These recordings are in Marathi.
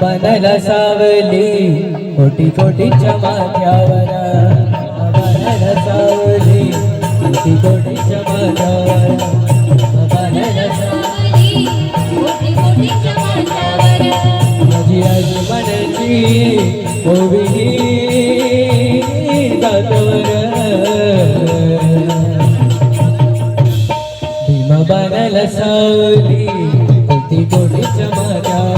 भीमा सावली कोटी कोटीच्या माथ्यावर. भीमा सावली कोटी कोटीच्या माथ्यावर. भीमा बनाला सावली माझी आजी म्हणायची ओवी जातवर भीमा बनाला सावली कोटी कोटीच्या माथ्यावर.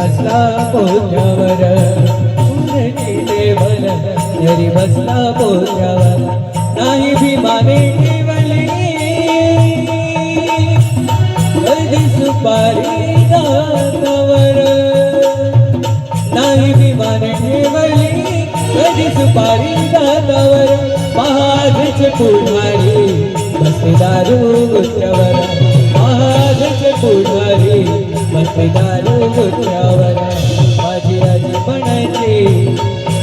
बसला पोत्यावर कुणाची भल तरी बसला पोत्यावर नाही भीमाने ठेवली कधी सुपारी दातावर. नाही भीमाने ठेवली कधी सुपारी दातावर. महागचे पुढारी बसते दारू गुत्यावर. महागचे पुढारी बसते दारू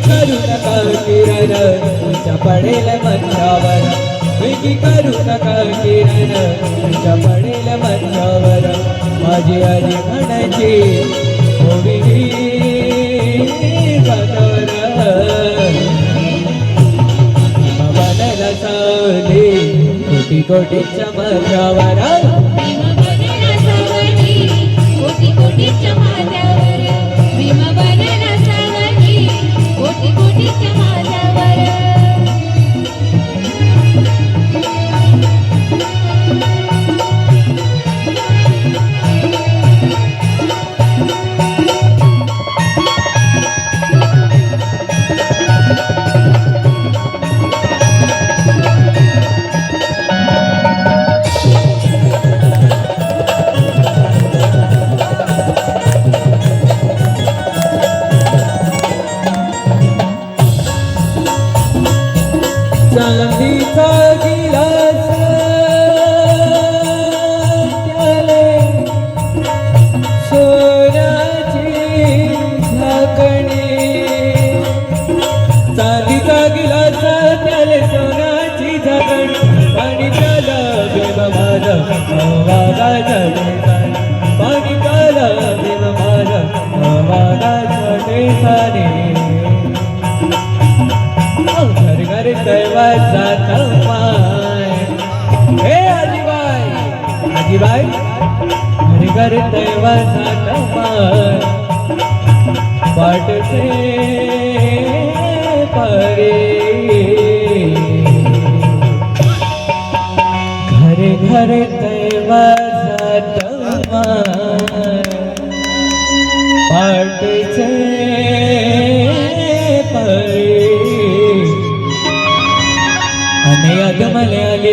करू नका किरण तुमच्या पडेल मंचावर वेगळी करू नका किरण पडेल माझी आजी म्हणायची गोविंदी जातावर बनायला सावली कोटी कोटीच्या कोटी कोटीच्या चांदीचा गिलास त्याले सोन्याची झाकणी. चांदीचा गिलास त्याले सोन्याची झाकणी. पाणी त्याला देव माझा वागाचा पाणी त्याला देव माझा वागाचा देसाने सारे घर दैवा कमाय हे आजीबाई आजीबाई घर घर दैवा कमाय माय परे. घर घर दैवाचा पाटचे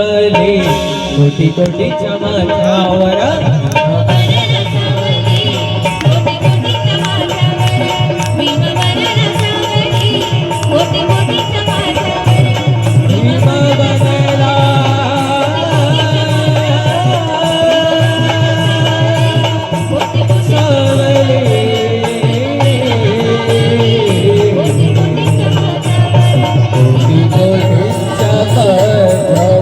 बाणाला कोटी कोटीच्या माथ्यावर. Oh